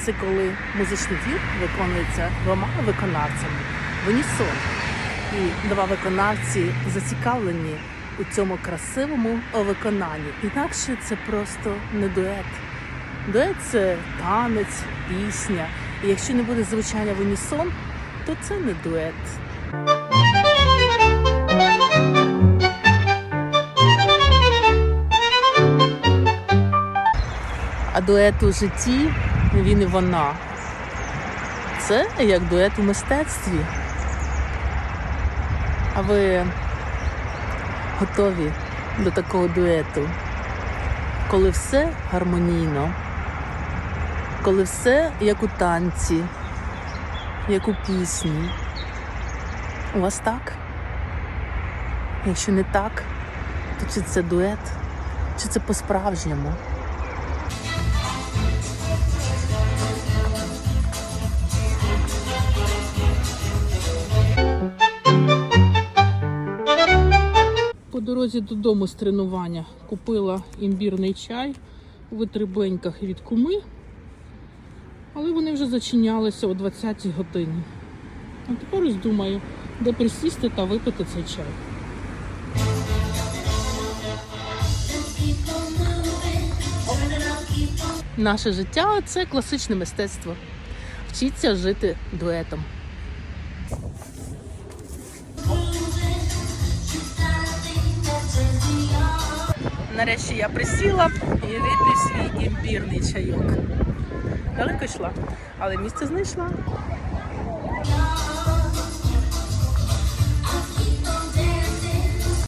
це коли музичний твір виконується двома виконавцями в унісон. І два виконавці зацікавлені у цьому красивому виконанні. Інакше це просто не дует. Дует це танець, пісня. І якщо не буде звучання в унісон, то це не дует. А дует у житті він і вона. Це як дует у мистецтві. А ви готові до такого дуету, коли все гармонійно, коли все як у танці, як у пісні. У вас так? Якщо не так, то чи це дует, чи це по-справжньому? Дорозі додому з тренування купила імбірний чай у витребеньках від куми, але вони вже зачинялися о 20-й годині. А тепер ось думаю, де присісти та випити цей чай. Наше життя це класичне мистецтво. Вчіться жити дуетом. Нарешті я присіла і випив свій імбірний чайок. Далеко йшла, але місце знайшла.